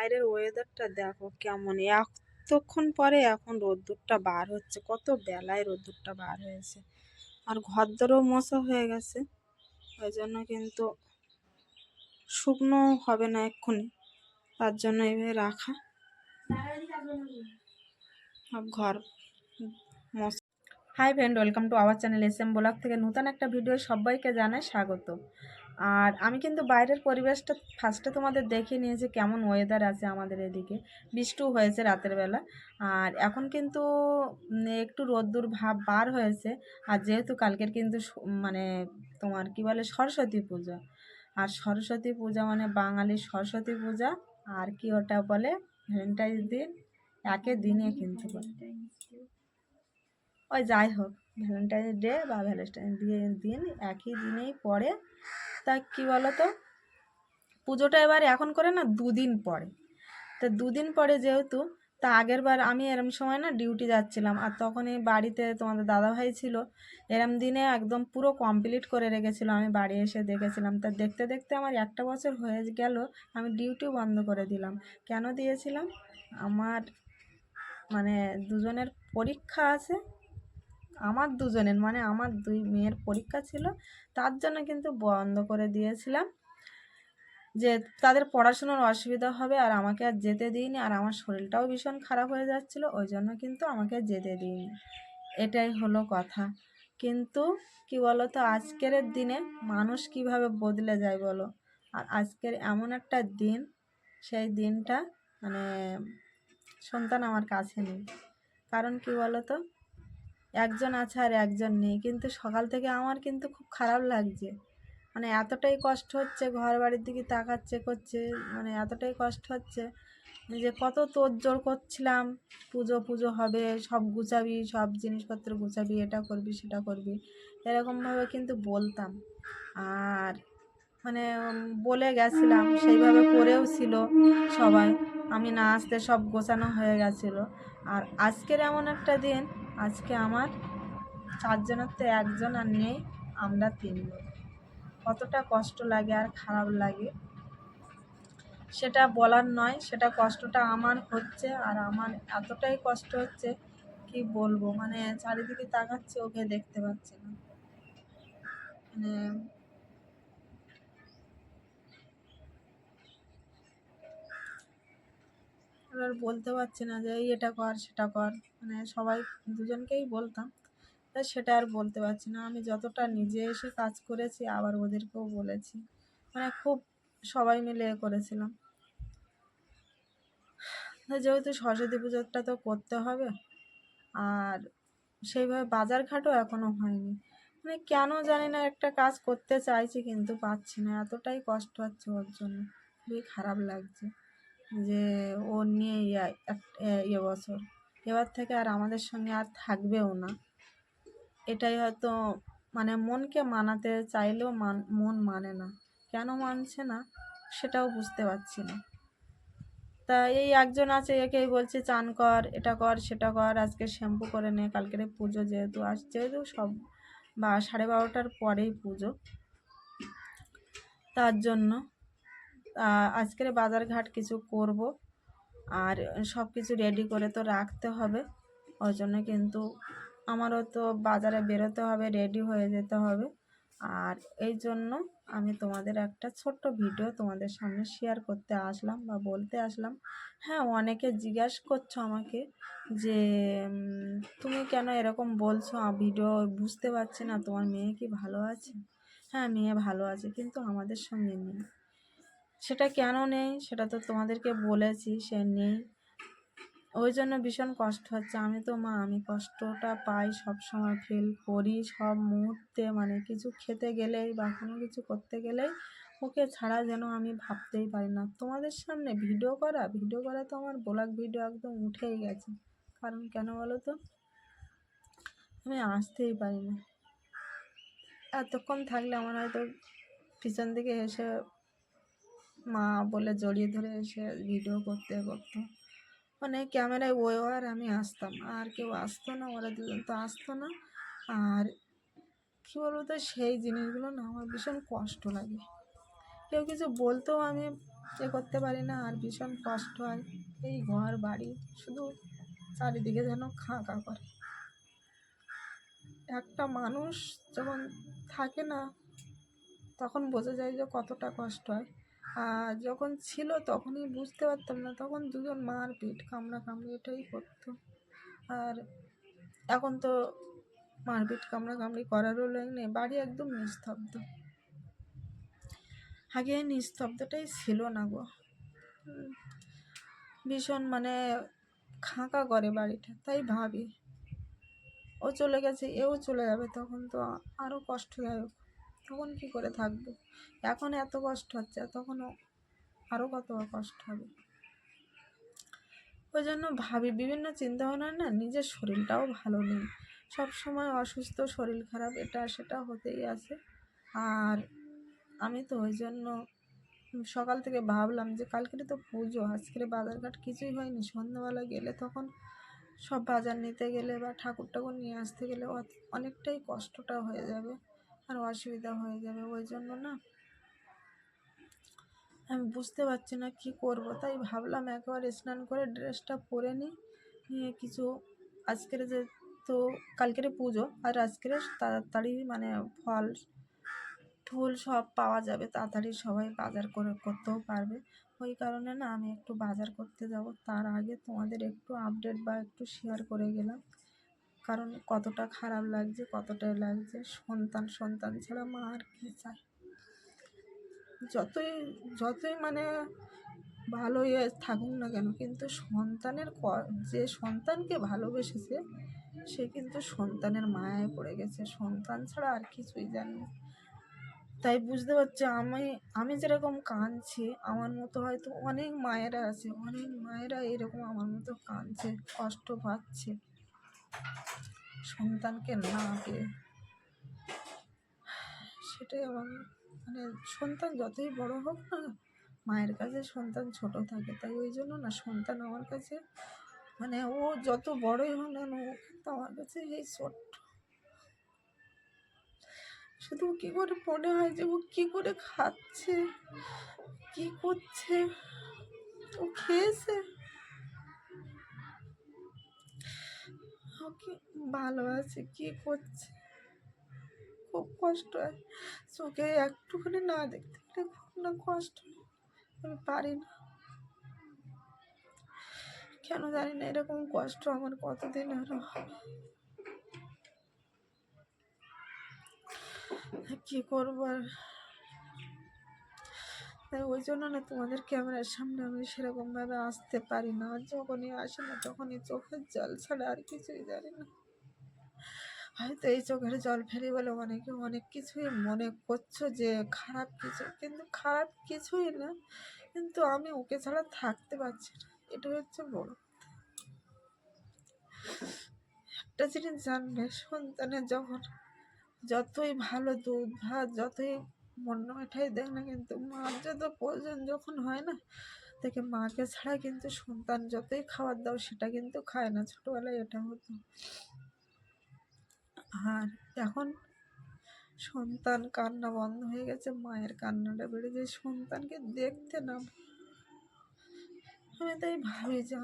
বাইরের ওয়েদারটা দেখো কেমন। এতক্ষণ পরে এখন রোদ্দুরটা বার হচ্ছে, কত বেলায় রোদ্দুরটা বার হয়েছে। আর ঘরদরও মশা হয়ে গেছে, ওই জন্য কিন্তু শুকনো হবে না এক্ষুনি, তার জন্য এইভাবে রাখা। ঘর মশা hi friend welcome to our channel S M blog থেকে। নতুন একটা ভিডিও সবাইকে জানাই স্বাগত আর আমি কিন্তু বাইরের পরিবেশটা ফার্স্টে তোমাদের দেখিয়ে নিয়েছি কেমন ওয়েদার আছে আমাদের এদিকে। বৃষ্টিও হয়েছে রাতের বেলা। আর এখন কিন্তু একটু রোদ্দুর ভাব বার হয়েছে। আর যেহেতু কালকের কিন্তু মানে তোমার কি বলে, সরস্বতী পূজা। আর সরস্বতী পূজা মানে বাঙালির সরস্বতী পূজা। আর কি ওটা বলে ভ্যালেন্টাইন্স দিন। একই দিনে কিন্তু। ওই যাই হোক ভ্যালেন্টাইন্স ডে বা ভ্যালেন্টাইন্স ডে দিন, একই দিনেই পড়ে। তা কি বলো তো পুজোটা এবার এখন করে না দুদিন পরে। তা দুদিন পরে যেহেতু, তা আগের বার আমি এরম সময় না ডিউটি যাচ্ছিলাম। আর তখন এই বাড়িতে তোমাদের দাদাভাই ছিল, এরম দিনে একদম পুরো কমপ্লিট করে রেখেছিল। আমি বাড়ি এসে দেখেছিলাম। তা দেখতে দেখতে আমার একটা বছর হয়ে গেল, আমি ডিউটিও বন্ধ করে দিলাম। কেন দিয়েছিলাম? আমার মানে দুজনের পরীক্ষা আছে আমার দুজনের মানে আমার দুই মেয়ের পরীক্ষা ছিল, তার জন্য কিন্তু বন্ধ করে দিয়েছিলাম যে তাদের পড়াশোনার অসুবিধা হবে আর আমাকে আর যেতে দিইনি আর আমার শরীরটাও ভীষণ খারাপ হয়ে যাচ্ছিল, ওই জন্য কিন্তু আমাকে যেতে দিইনি। এটাই হলো কথা। কিন্তু কি বলো তো আজকের দিনে মানুষ কীভাবে বদলে যায় বলো? আর আজকের এমন একটা দিন, সেই দিনটা মানে সন্তান আমার কাছে নেই। কারণ কি বলো তো একজন আছে আর একজন নেই। কিন্তু সকাল থেকে আমার কিন্তু খুব খারাপ লাগছে। মানে এতটাই কষ্ট হচ্ছে ঘর বাড়ির দিকে তাকাচ্ছে, করছে মানে এতটাই কষ্ট হচ্ছে যে কত তোড়জোড় করছিলাম। পুজো পুজো হবে, সব গুছাবি, সব জিনিসপত্র গুছাবি, এটা করবি, সেটা করবি। এরকমভাবে কিন্তু বলতাম। আর মানে বলে গেছিলাম, সেইভাবে করেও ছিল সবাই। আমি না আসতে সব গোছানো হয়ে গেছিল। আর আজকের এমন একটা দিন আজকে আমার চারজনের তো একজন আর নেই, আমরা তিনজন। কতটা কষ্ট লাগে আর খারাপ লাগে। সেটা বলার নয়, সেটা কষ্টটা আমার হচ্ছে আর আমার এতটাই কষ্ট হচ্ছে, কি বলব? মানে চারিদিকে তাকাচ্ছে, ওকে দেখতে পাচ্ছে না। মানে আর বলতে পারছি না যে এটা কর, সেটা কর। মানে সবাই দুজনকেই বলতাম। তা সেটা আর বলতে পারছি না। আমি যতটা নিজে এসে কাজ করেছি, আবার ওদেরকেও বলেছি। মানে খুব সবাই মিলে এ করেছিলাম। যেহেতু সরস্বতী পুজোটা তো করতে হবে, আর সেইভাবে বাজার ঘাটও এখনও হয়নি। মানে কেন জানি না একটা কাজ করতে চাইছি, কিন্তু পাচ্ছি না। এতটাই কষ্ট হচ্ছে ওর জন্য। খুবই খারাপ লাগছে। যে ও নিয়ে ইয়া- বছর। এবার থেকে আর আমাদের সঙ্গে আর থাকবেও না। এটাই হয়তো মানে মনকে মানাতে চাইলেও মান, মন মানে না। কেন মানছে না সেটাও বুঝতে পারছি না। তা এই একজন আছে একেই বলছে, চান কর, এটা কর, সেটা কর, আজকে শ্যাম্পু করে নে কালকের পুজো যেহেতু আস যেহেতু সব বা সাড়ে বারোটার পরেই পুজো। তার জন্য আজকের বাজার ঘাট কিছু করব। আর সব কিছু রেডি করে তো রাখতে হবে। ওই জন্য কিন্তু আমারও তো বাজারে বেরোতে হবে রেডি হয়ে যেতে হবে। আর এই জন্য আমি তোমাদের একটা ছোট্ট ভিডিও তোমাদের সামনে শেয়ার করতে আসলাম বা বলতে আসলাম। হ্যাঁ অনেকে জিজ্ঞাস করছ আমাকে যে তুমি কেন এরকম বলছো? ভিডিও বুঝতে পারছি না, তোমার মেয়ে কি ভালো আছে? হ্যাঁ মেয়ে ভালো আছে, কিন্তু আমাদের সঙ্গে নেই। সেটা কেন নেই? সেটা তো তোমাদেরকে বলেছি, সে নেই। ওই জন্য ভীষণ কষ্ট হচ্ছে। আমি তো মা, আমি কষ্টটা পাই, সব সময় ফিল করি, সব মুহূর্তে মানে কিছু খেতে গেলেই বা কোনো কিছু করতে গেলেই ওকে ছাড়া যেন আমি ভাবতেই পারি না। তোমাদের সামনে ভিডিও করা? ভিডিও করা তো আমার ব্লগ ভিডিও একদম উঠেই গেছে। কারণ কেন বলো তো? আমি আসতেই পারি না। এতক্ষণ থাকলে আমার হয়তো পিছন দিকে এসে মা বলে জড়িয়ে ধরে এসে ভিডিও করতে করতো। মানে ক্যামেরায় ওই আর আমি আসতাম। আর কেউ আসতো না, ওরা দুজন তো আসতো না। আর কী বলব তো, সেই জিনিসগুলো না আমার ভীষণ কষ্ট লাগে। কেউ কিছু বলতেও আমি এ করতে পারি না, আর ভীষণ কষ্ট হয় এই ঘর, বাড়ি, শুধু চারিদিকে যেন খাঁ খাঁ করে। একটা মানুষ যখন থাকে না, তখন বোঝা যায় যে কতটা কষ্ট হয়। যখন ছিল তখনই বুঝতে পারতাম না, তখন দুজন মারপিট কামড়া কামড়ি এটাই করতো। আর এখন তো মারপিট কামড়া কামড়ি করারও লোক নেই, বাড়ি একদম নিস্তব্ধ। আগে নিস্তব্ধটাই ছিল না গো। ভীষণ মানে খাঁকা করে বাড়িটা, তাই ভাবি। ও চলে গেছে, এও চলে যাবে, তখন তো আরও কষ্টদায়ক তখন কি করে থাকব? এখন এত কষ্ট হচ্ছে তখনও আরও কত কষ্ট হবে? ওই জন্য ভাবি, বিভিন্ন চিন্তা ভাবনা না নিজের শরীরটাও ভালো নেই। সব সময় অসুস্থ, শরীর খারাপ, এটা সেটা হতেই আছে। আর আমি তো ওই জন্য সকাল থেকে ভাবলাম যে কালকেরে তো পুজো, আজকের বাজারঘাট কিছুই হয়নি। সন্ধ্যাবেলা গেলে তখন সব বাজার নিতে গেলে বা ঠাকুর ঠাকুর নিয়ে আসতে গেলে অনেকটাই কষ্টটা হয়ে যাবে। আর অসুবিধা হয়ে যাবে, ওই জন্য না আমি বুঝতে পারছি না কি করব। তাই ভাবলাম একবার স্নান করে ড্রেসটা পরে নিই কিছু আজকের যে তো কালকের পুজো আর আজকের তাড়াতাড়ি মানে ফল ফুল সব পাওয়া যাবে, তাড়াতাড়ি সবাই বাজার করে করতেও পারবে। ওই কারণে না আমি একটু বাজার করতে যাব, তার আগে তোমাদের একটু আপডেট বা একটু শেয়ার করে গেলাম। কারণ কতটা খারাপ লাগছে, কতটা লাগছে, সন্তান সন্তান ছাড়া মা আর কি চায়? যতই যতই মানে ভালো ইয়ে থাকুক না কেন, কিন্তু সন্তানের যে সন্তানকে ভালোবেসেছে, সে কিন্তু সন্তানের মায়ায় পড়ে গেছে। সন্তান ছাড়া আর কিছুই জানি তাই বুঝতে পারছি, আমি আমি যেরকম কাঁদছি, আমার মতো হয়তো অনেক মায়েরা আছে, অনেক মায়েরা এরকম আমার মতো কাঁদছে, কষ্ট পাচ্ছে। সন্তানকে না পেয়ে সেটাই আমার মানে সন্তান যতই বড় হোক না মায়ের কাছে সন্তান ছোট থাকে। তাই ওই জন্য না সন্তান আমার কাছে মানে ও যত বড়ই হোক না ও কিন্তু আমার কাছে এই ছোট্ট। শুধু কি করে মনে হয় যে ও কি করে খাচ্ছে, কি করছে, ও খেয়েছে? ও কি ভালো আছে কি করছে? খুব কষ্ট হয়। চোখে একটুখানি না দেখতে পেলে খুব না কষ্ট আমি পারি না। কেন জানি না, এরকম কষ্ট আমার কতদিন আরও হবে কি করব আর? তাই ওই জন্য না তোমাদের ক্যামেরার সামনে আমি সেরকমভাবে আসতে পারি না। যখনই আসি না, তখনই চোখের জল ছাড়া আর কিছুই জানি না। হয়তো এই চোখের জল ফেলি বলে অনেকে অনেক কিছুই মনে করছ যে খারাপ কিছু, কিন্তু খারাপ কিছুই না। কিন্তু আমি ওকে ছাড়া থাকতে পারছি না। এটা হচ্ছে বড় একটা জিনিস জানবে সন্তানের যখন যতই ভালো দুধ ভাত, যতই মন্য মিঠাই দেখ না কিন্তু মার যত প্রয়োজন যখন হয় না দেখে মাকে ছাড়া কিন্তু সন্তান যতই খাবার দাও সেটা কিন্তু খায় না। ছোটোবেলায় এটা হতো। আর এখন সন্তান কান্না বন্ধ হয়ে গেছে, মায়ের কান্নাটা বেড়ে যায়, সন্তানকে দেখতে না। আমি তাই ভাবি যে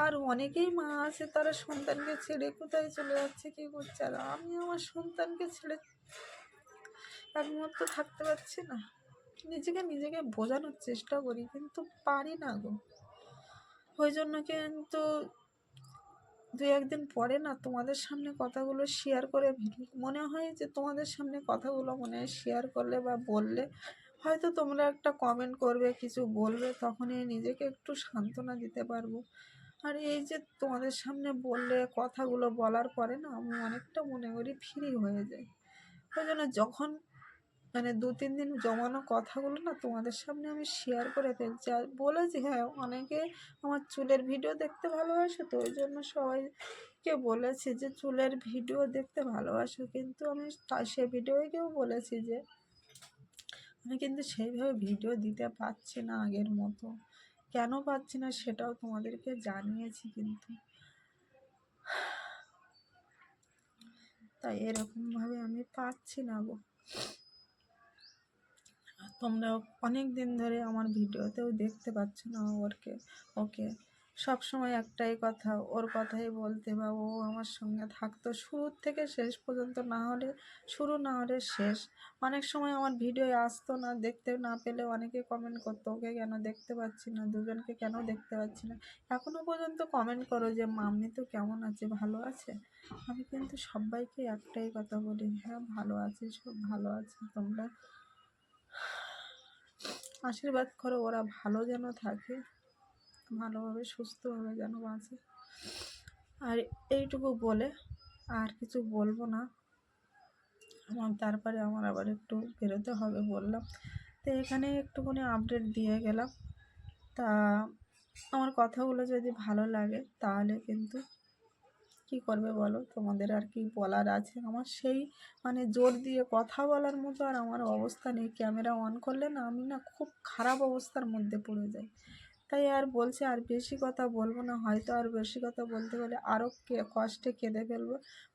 আর অনেকেই মা আছে, তারা সন্তানকে ছেড়ে কোথায় চলে যাচ্ছে, কি করছে? আর আমি আমার সন্তানকে ছেড়ে এক মুহূর্ত থাকতে পারছি না। নিজেকে নিজেকে বোঝানোর চেষ্টা করি, কিন্তু পারি না গো। ওই জন্য কিন্তু দু একদিন পরে না তোমাদের সামনে কথাগুলো শেয়ার করে মনে হয় যে তোমাদের সামনে কথাগুলো মনে হয় শেয়ার করলে বা বললে হয়তো তোমরা একটা কমেন্ট করবে, কিছু বলবে, তখনই নিজেকে একটু সান্ত্বনা দিতে পারব। আর এই যে তোমাদের সামনে বললে, কথাগুলো বলার পরে না আমি অনেকটা মনে করি ফ্রি হয়ে যাই। ওই জন্য যখন মানে দু তিন দিন জমানো কথাগুলো না তোমাদের সামনে আমি শেয়ার করে ফেলছি। আর বলেছি হ্যাঁ অনেকে আমার চুলের ভিডিও দেখতে ভালোবাসে তো ওই জন্য সবাইকে বলেছি যে, চুলের ভিডিও দেখতে ভালোবাসো। কিন্তু আমি সে ভিডিওকেও বলেছি যে, আমি কিন্তু সেইভাবে ভিডিও দিতে পারছি না আগের মতো। কেন পাচ্ছি না সেটাও তোমাদেরকে জানিয়েছি কিন্তু। তাই এরকমভাবে আমি পাচ্ছি না গো। তোমরা অনেক দিন ধরে আমার ভিডিওতেও দেখতে পাচ্ছ না ওরকে, ওকে। সব সময় একটাই কথা, ওর কথাই বলতে বা ও আমার সঙ্গে থাকতো। শুরু থেকে শেষ পর্যন্ত না হলে, শুরু না হলে শেষ। অনেক সময় আমার ভিডিও আসতো না, দেখতে না পেলে অনেকে কমেন্ট করতো, ওকে কেন দেখতে পাচ্ছি না? দুজনকে কেন দেখতে পাচ্ছি না? এখনও পর্যন্ত কমেন্ট করো যে, মাম্মি তো কেমন আছে? ভালো আছে? আমি কিন্তু সবাইকে একটাই কথা বলি হ্যাঁ ভালো আছি, সব ভালো আছে। তোমরা আশীর্বাদ করো, ওরা ভালো যেন থাকে, ভালোভাবে, সুস্থভাবে যেন বাঁচে। আর এইটুকু বলে, আর কিছু বলব না। আমার তারপরে আমার আবার একটু বেরোতে হবে বললাম। তো এখানে একটুখানি আপডেট দিয়ে গেলাম। তা, আমার কথাগুলো যদি ভালো লাগে, তাহলে কিন্তু কি করবে বলো? তোমাদের আর কি বলার আছে? আমার সেই মানে জোর দিয়ে কথা বলার মতো আর আমার অবস্থা নেই। ক্যামেরা অন করলে না আমি না খুব খারাপ অবস্থার মধ্যে পড়ে যাই। তাই আর বলছে, আর বেশি কথা বলব না। হয়তো আর বেশি কথা বলতে গেলে আরও কে, কষ্টে কেঁদে ফেলব।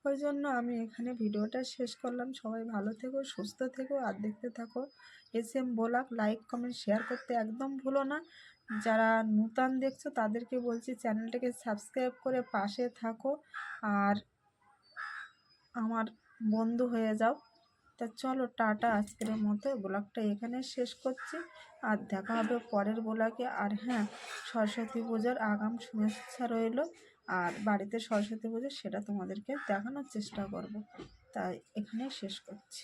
ওই জন্য আমি এখানে ভিডিওটা শেষ করলাম। সবাই ভালো থেকো, সুস্থ থেকো, আর দেখতে থাকো। S M blog, like, comment, share করতে একদম ভুলো না। যারা নূতন দেখছ, তাদেরকে বলছি চ্যানেলটাকে সাবস্ক্রাইব করে পাশে থাকো। আর আমার বন্ধু হয়ে যাও। তা চলো টাটা আজকের মতো। ব্লগটা এখানে শেষ করছি। আর দেখা হবে পরের ব্লগে। আর হ্যাঁ সরস্বতী পুজোর আগাম শুভেচ্ছা রইল। আর বাড়িতে সরস্বতী পুজো, সেটা তোমাদেরকে দেখানোর চেষ্টা করব। তাই এখানেই শেষ করছি।